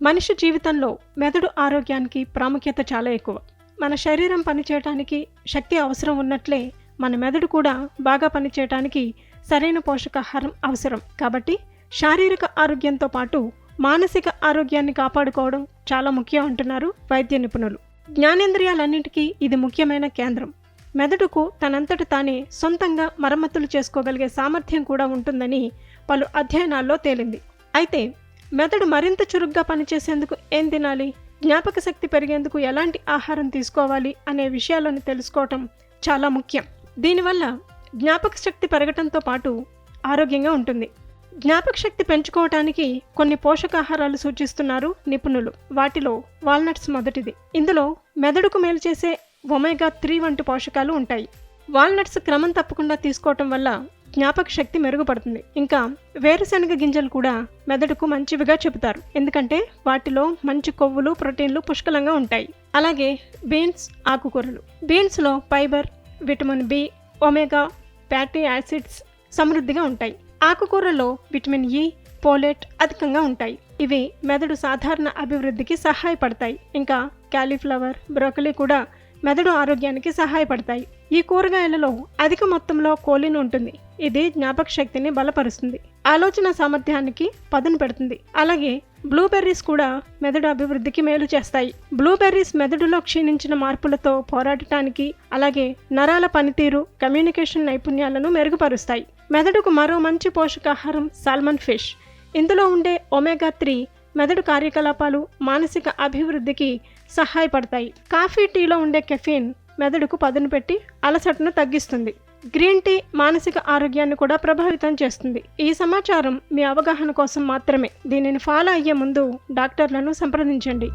మనిషి జీవితంలో మెదడు ఆరోగ్యానికి ప్రాముఖ్యత చాలా ఎక్కువ. మన శరీరం పనిచేయటానికి శక్తి అవసరం ఉన్నట్లే మన మెదడు కూడా బాగా పనిచేయటానికి సరైన పోషకాహారం అవసరం. కాబట్టి శారీరక ఆరోగ్యంతో పాటు మానసిక ఆరోగ్యాన్ని కాపాడుకోవడం చాలా ముఖ్యం అంటున్నారు వైద్య నిపుణులు. జ్ఞానేంద్రియాలన్నింటికీ ఇది ముఖ్యమైన కేంద్రం. మెదడుకు తనంతట తానే సొంతంగా మరమ్మతులు చేసుకోగలిగే సామర్థ్యం కూడా ఉంటుందని పలు అధ్యయనాల్లో తేలింది. అయితే మెదడు మరింత చురుగ్గా పనిచేసేందుకు ఏం తినాలి? జ్ఞాపక శక్తి పెరిగేందుకు ఎలాంటి ఆహారం తీసుకోవాలి అనే విషయాలను తెలుసుకోవటం చాలా ముఖ్యం. దీనివల్ల జ్ఞాపక శక్తి పెరగటంతో పాటు ఆరోగ్యంగా ఉంటుంది. జ్ఞాపక శక్తి పెంచుకోవటానికి కొన్ని పోషకాహారాలు సూచిస్తున్నారు నిపుణులు. వాటిలో వాల్నట్స్ మొదటిది. ఇందులో మెదడుకు మేలు చేసే ఒమేగా త్రీ వంటి పోషకాలు ఉంటాయి. వాల్నట్స్ క్రమం తప్పకుండా తీసుకోవటం వల్ల జ్ఞాపక శక్తి మెరుగుపడుతుంది. ఇంకా వేరుశనగ గింజలు కూడా మెదడుకు మంచివిగా చెబుతారు. ఎందుకంటే వాటిలో మంచి కొవ్వులు ప్రోటీన్లు పుష్కలంగా ఉంటాయి. అలాగే బీన్స్ ఆకుకూరలు. బీన్స్లో fibre vitamin B omega fatty acids సమృద్ధిగా ఉంటాయి. ఆకుకూరలో విటమిన్ ఇ పోలేట్ అధికంగా ఉంటాయి. ఇవి మెదడు సాధారణ అభివృద్ధికి సహాయపడతాయి. ఇంకా క్యాలీఫ్లవర్ బ్రోకలీ కూడా మెదడు ఆరోగ్యానికి సహాయపడతాయి. ఈ కూరగాయలలో అధిక మొత్తంలో కోలిన్ ఉంటుంది. ఇది జ్ఞాపక శక్తిని బలపరుస్తుంది. ఆలోచన సామర్థ్యానికి పదును పెడుతుంది. అలాగే బ్లూబెర్రీస్ కూడా మెదడు అభివృద్ధికి మేలు చేస్తాయి. బ్లూబెర్రీస్ మెదడులో క్షీణించిన మార్పులతో పోరాడటానికి అలాగే నరాల పనితీరు కమ్యూనికేషన్ నైపుణ్యాలను మెరుగుపరుస్తాయి. మెదడుకు మరో మంచి పోషకాహారం సాల్మన్ ఫిష్. ఇందులో ఉండే ఒమేగా త్రీ మెదడు కార్యకలాపాలు మానసిక అభివృద్ధికి సహాయపడతాయి. కాఫీ టీలో ఉండే కెఫీన్ మెదడుకు పదును పెట్టి అలసటను తగ్గిస్తుంది. గ్రీన్ టీ మానసిక ఆరోగ్యాన్ని కూడా ప్రభావితం చేస్తుంది. ఈ సమాచారం మీ అవగాహన కోసం మాత్రమే. దీనిని ఫాలో అయ్యే ముందు డాక్టర్లను సంప్రదించండి.